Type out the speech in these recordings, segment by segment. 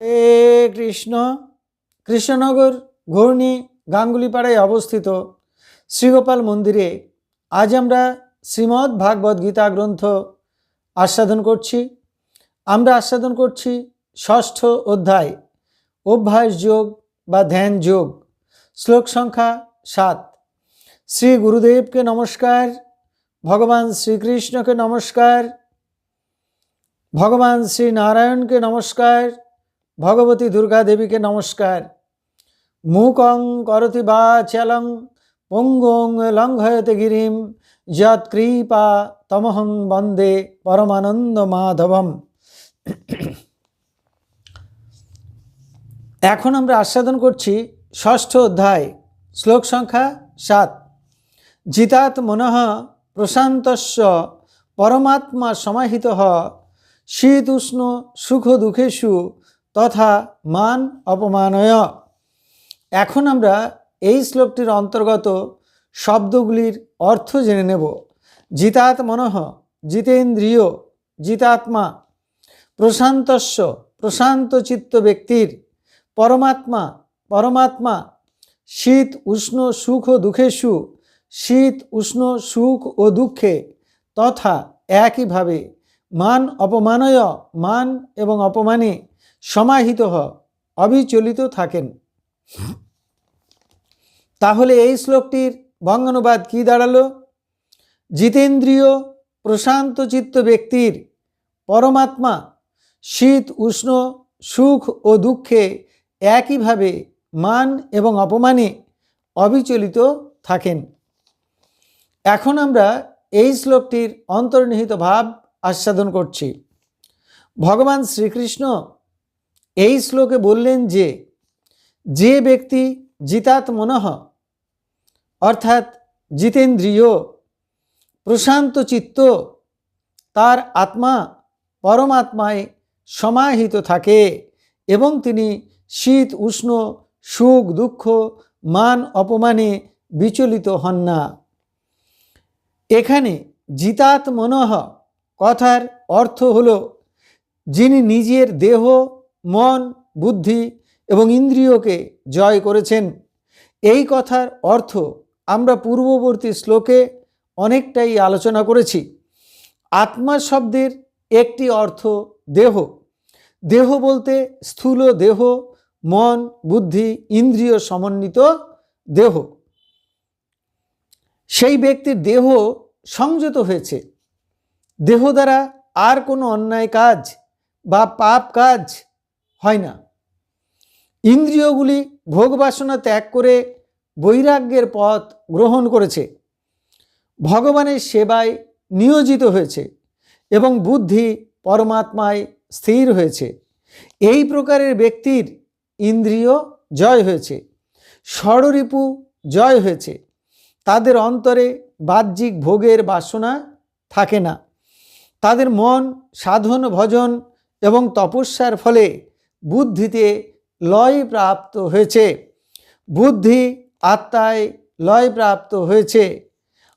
এ কৃষ্ণ, কৃষ্ণনগর ঘূর্ণি গাঙ্গুলিপাড়ায় অবস্থিত শ্রীগোপাল মন্দিরে আজ আমরা শ্রীমদ্ ভাগবত গীতা গ্রন্থ আস্বাদন করছি। আমরা আস্বাদন করছি ষষ্ঠ অধ্যায়, অভ্যাস যোগ বা ধ্যান যোগ, শ্লোক সংখ্যা সাত। শ্রী গুরুদেবকে নমস্কার, ভগবান শ্রীকৃষ্ণকে নমস্কার, ভগবান শ্রী নারায়ণকে নমস্কার ভগবতী দুর্গা দেবীকে নমস্কার। মুকং করতি বা চলং, পঙ্গং লঙ্ঘয়তে গিরিম যৎকৃপা তমহং বন্দে পরমানন্দ মাধবম। এখন আমরা আস্বাদন করছি ষষ্ঠ অধ্যায়, শ্লোক সংখ্যা সাত। জিতাত মনঃ প্রশান্তস্য পরমাত্মা সমাহিত, শীত উষ্ণ সুখ দুঃখেষু তথা মান অপমানয়। এখন আমরা এই শ্লোকটির অন্তর্গত শব্দগুলির অর্থ জেনে নেব। জিতাত মনঃ, জিতেন্দ্রিয়, জিতাত্মা প্রশান্তস্য প্রশান্ত চিত্ত ব্যক্তির পরমাত্মা পরমাত্মা, শীত, উষ্ণ, সুখ ও দুঃখেষু, শীত, উষ্ণ, সুখ ও দুঃখে, তথা একইভাবে, মান অপমানয়, মান এবং অপমানে সমাহিত হ, অবিচলিত থাকেন। তাহলে এই শ্লোকটির বঙ্গানুবাদ কি দাঁড়াল? জিতেন্দ্রীয় প্রশান্ত চিত্ত ব্যক্তির পরমাত্মা শীত, উষ্ণ, সুখ ও দুঃখে একইভাবে মান এবং অপমানে অবিচলিত থাকেন। এখন আমরা এই শ্লোকটির অন্তর্নিহিত ভাব আস্বাদন করছি। ভগবান শ্রীকৃষ্ণ এই শ্লোকে বললেন যে যে ব্যক্তি জিতাত মনঃ, অর্থাৎ জিতেন্দ্রিয়, প্রশান্ত চিত্ত, তার আত্মা পরমাত্মায় সমাহিত থাকে এবং তিনি শীত, উষ্ণ, সুখ, দুঃখ, মান, অপমানে বিচলিত হন না। এখানে জিতাত মনঃ কথার অর্থ হল, যিনি নিজের দেহ মন, বুদ্ধি এবং ইন্দ্রিয়কে জয় করেছেন। এই কথার অর্থ আমরা পূর্ববর্তী শ্লোকে অনেকটাই আলোচনা করেছি। আত্মা শব্দের একটি অর্থ দেহ। দেহ বলতে স্থূল দেহ, মন, বুদ্ধি, ইন্দ্রিয় সমন্বিত দেহ। সেই ব্যক্তির দেহ সংযত হয়েছে। দেহ দ্বারা আর কোনো অন্যায় কাজ বা পাপ কাজ হয় না। ইন্দ্রিয়গুলি ভোগবাসনা ত্যাগ করে বৈরাগ্যের পথ গ্রহণ করেছে। ভগবানের সেবায় নিয়োজিত হয়েছে এবং বুদ্ধি পরমাত্মায় স্থির হয়েছে। এই প্রকারের ব্যক্তির ইন্দ্রিয় জয় হয়েছে, ষড়রিপু জয় হয়েছে। তাদের অন্তরে বাহ্যিক ভোগের বাসনা থাকে না। তাদের মন, সাধন, ভজন এবং তপস্যার ফলে বুদ্ধিতে লয় প্রাপ্ত হয়েছে। বুদ্ধি আত্মায় লয় প্রাপ্ত হয়েছে।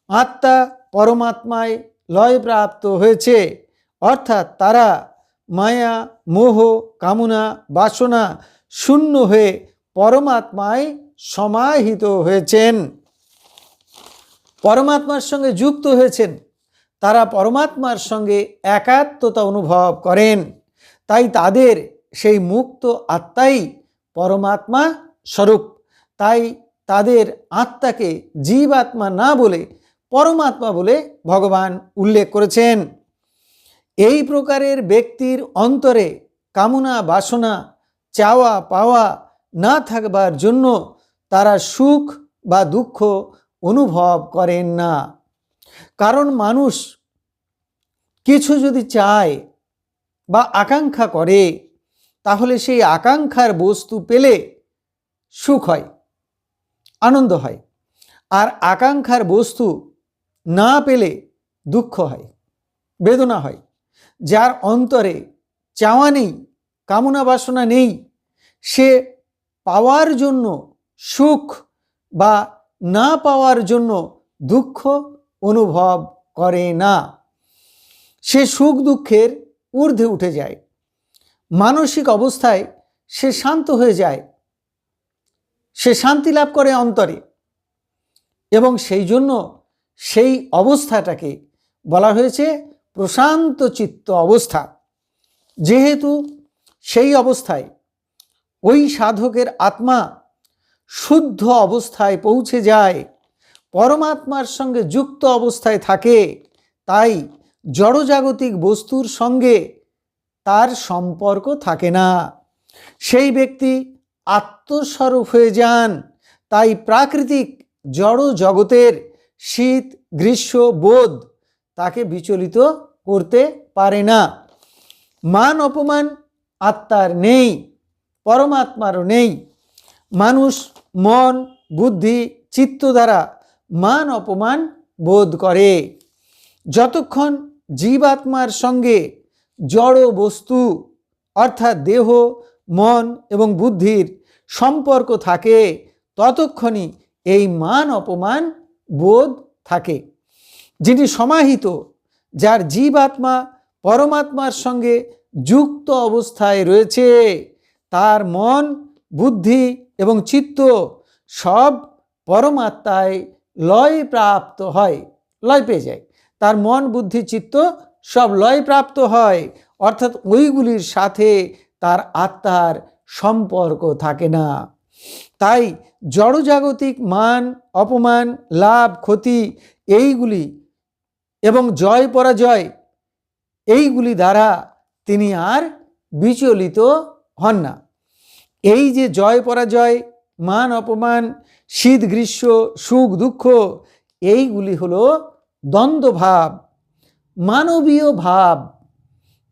আত্মা পরমাত্মায় লয় প্রাপ্ত হয়েছে। অর্থাৎ তারা মায়া, মোহ, কামনা, বাসনা শূন্য হয়ে পরমাত্মায় সমাহিত হয়েছেন। পরমাত্মার সঙ্গে যুক্ত হয়েছেন। তারা পরমাত্মার সঙ্গে একাত্মতা অনুভব করেন। তাই তাদের সেই মুক্ত আত্মাই পরমাত্মা স্বরূপ। তাই তাদের আত্মাকে জীব আত্মা না বলে পরমাত্মা বলে ভগবান উল্লেখ করেছেন। এই প্রকারের ব্যক্তির অন্তরে কামনা, বাসনা, চাওয়া, পাওয়া না থাকবার জন্য তারা সুখ বা দুঃখ অনুভব করেন না। কারণ মানুষ কিছু যদি চায় বা আকাঙ্ক্ষা করে তাহলে সেই আকাঙ্ক্ষার বস্তু পেলে সুখ হয়, আনন্দ হয়। আর আকাঙ্ক্ষার বস্তু না পেলে দুঃখ হয়, বেদনা হয়। যার অন্তরে চাওয়া নেই, কামনা বাসনা নেই, সে পাওয়ার জন্য সুখ বা না পাওয়ার জন্য দুঃখ অনুভব করে না। সে সুখ দুঃখের ঊর্ধ্বে উঠে যায়। মানসিক অবস্থায় সে শান্ত হয়ে যায়। সে শান্তি লাভ করে অন্তরে এবং সেই জন্য সেই অবস্থাটাকে বলা হয়েছে প্রশান্ত চিত্ত অবস্থা। যেহেতু সেই অবস্থায় ওই সাধকের আত্মা শুদ্ধ অবস্থায় পৌঁছে যায়, পরমাত্মার সঙ্গে যুক্ত অবস্থায় থাকে, তাই জড়জাগতিক বস্তুর সঙ্গে তার সম্পর্ক থাকে না। সেই ব্যক্তি আত্মস্বরূপ হয়ে যান, তাই প্রাকৃতিক জড় জগতের শীত, গ্রীষ্ম, বোধ তাকে বিচলিত করতে পারে না। মান অপমান আত্মার নেই, পরমাত্মারও নেই। মানুষ মন, বুদ্ধি, চিত্ত দ্বারা মান অপমান বোধ করে। যতক্ষণ জীবাত্মার সঙ্গে জড় বস্তু, অর্থাৎ দেহ, মন এবং বুদ্ধির সম্পর্ক থাকে, ততক্ষণই এই মান অপমান বোধ থাকে যিনি সমাহিত, যার জীবাত্মা পরমাত্মার সঙ্গে যুক্ত অবস্থায় রয়েছে। তার মন, বুদ্ধি এবং চিত্ত সব পরমাত্মায় লয় প্রাপ্ত হয়, লয় পেয়ে যায়। তার মন, বুদ্ধি, চিত্ত সব লয় প্রাপ্ত হয়। অর্থাৎ ওইগুলির সাথে তার আত্মার সম্পর্ক থাকে না। তাই জড়জাগতিক মান, অপমান, লাভ, ক্ষতি এইগুলি এবং জয়, পরাজয় এইগুলি দ্বারা তিনি আর বিচলিত হন না। এই যে জয়, পরাজয়, মান, অপমান, শীত, গ্রীষ্ম, সুখ, দুঃখ এইগুলি হলো দ্বন্দ্বভাব। মানবীয় ভাব।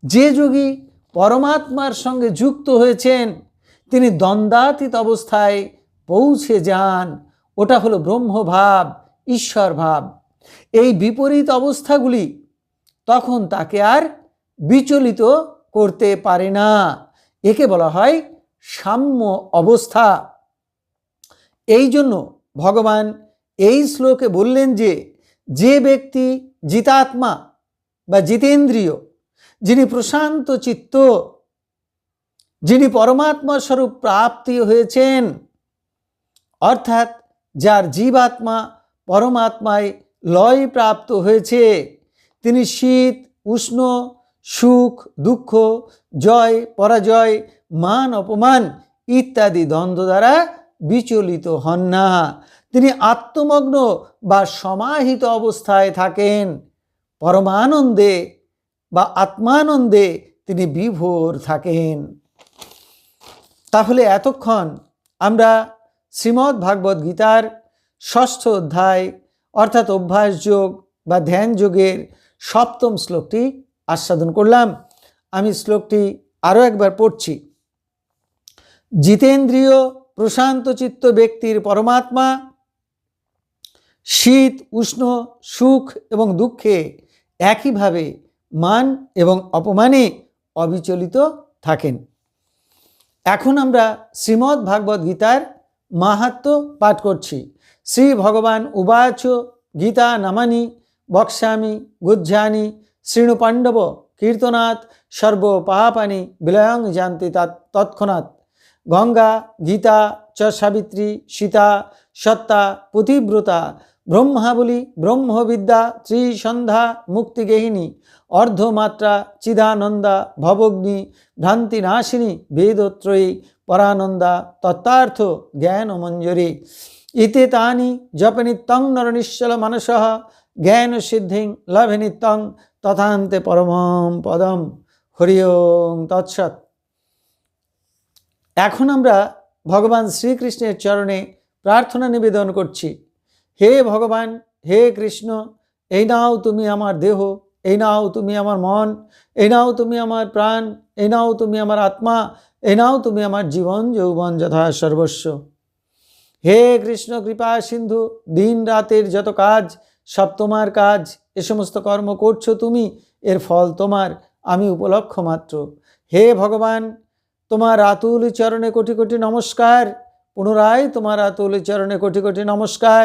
যে যোগী পরমাত্মার সঙ্গে যুক্ত হয়েছেন, তিনি দ্বন্দ্বাতীত অবস্থায় পৌঁছে যান। ওটা হলো ব্রহ্মভাব, ঈশ্বর ভাব। এই বিপরীত অবস্থাগুলি তখন তাকে আর বিচলিত করতে পারে না। একে বলা হয় সাম্য অবস্থা। এই জন্য ভগবান এই শ্লোকে বললেন যে যে ব্যক্তি জিতাত্মা বা জিতেন্দ্রিয়, যিনি প্রশান্ত চিত্ত, যিনি পরমাত্মা স্বরূপ প্রাপ্তি হয়েছেন, অর্থাৎ যার জীবাত্মা পরমাত্মায় লয় প্রাপ্ত হয়েছে, তিনি শীত, উষ্ণ, সুখ, দুঃখ, জয়, পরাজয়, মান, অপমান ইত্যাদি দ্বন্দ্ব দ্বারা বিচলিত হন না। তিনি আত্মমগ্ন বা সমাহিত অবস্থায় থাকেন। পরমানন্দে বা আত্মানন্দে তিনি বিভোর থাকেন। তাহলে এতক্ষণ আমরা শ্রীমদ্ ভাগবত গীতার ষষ্ঠ অধ্যায় অর্থাৎ অভ্যাস যোগ বা ধ্যান যোগের সপ্তম শ্লোকটি আস্বাদন করলাম। আমি শ্লোকটি আরও একবার পড়ছি। জিতেন্দ্রীয় প্রশান্ত চিত্ত ব্যক্তির পরমাত্মা, শীত, উষ্ণ, সুখ এবং দুঃখে একইভাবে মান এবং অপমানে অবিচলিত থাকেন। এখন আমরা শ্রীমদ্ ভাগবত গীতার মাহাত্ম পাঠ করছি। শ্রী ভগবান উবাচ গীতা নামানি বক্সামি গুজ্জানি পাণ্ডব কীর্তনাথ সর্ব পাপানি বিলয়ং জানতি তৎক্ষণাৎ। গঙ্গা, গীতা, চ সাবিত্রী, সীতা, সত্তা, পুতিব্রতা ব্রহ্মাবলী ব্রহ্মবিদ্যা, ত্রিসন্ধ্যা মুক্তিগেহিনী অর্ধমাত্রা, চিদানন্দা, ভবগ্নি, ভ্রান্তিনাশিনী, বেদত্রয়ী, পরানন্দা, তত্ত্বার্থ জ্ঞান মঞ্জরি ইতে তানি জপে নিত্যং নরনিশ্চল মানস জ্ঞান সিদ্ধিং লভে নিত্যং তথান্তে পরমম পদম। হরি ওং তৎসৎ। এখন আমরা ভগবান শ্রীকৃষ্ণের চরণে প্রার্থনা নিবেদন করছি। হে ভগবান, হে কৃষ্ণ, এই নাও তুমি আমার দেহ, এই নাও তুমি আমার মন, এই নাও তুমি আমার প্রাণ, এই নাও তুমি আমার আত্মা, এই নাও তুমি আমার জীবন, যৌবন যথা সর্বস্ব। হে কৃষ্ণ, কৃপা সিন্ধু, দিন রাতের যত কাজ, সব তোমার কাজ, এ সমস্ত কর্ম করছ তুমি, এর ফল তোমার, আমি উপলক্ষ মাত্র। হে ভগবান, তোমার আতুল চরণে কোটি কোটি নমস্কার, পুনরায় তোমার আতুল চরণে কোটি কোটি নমস্কার।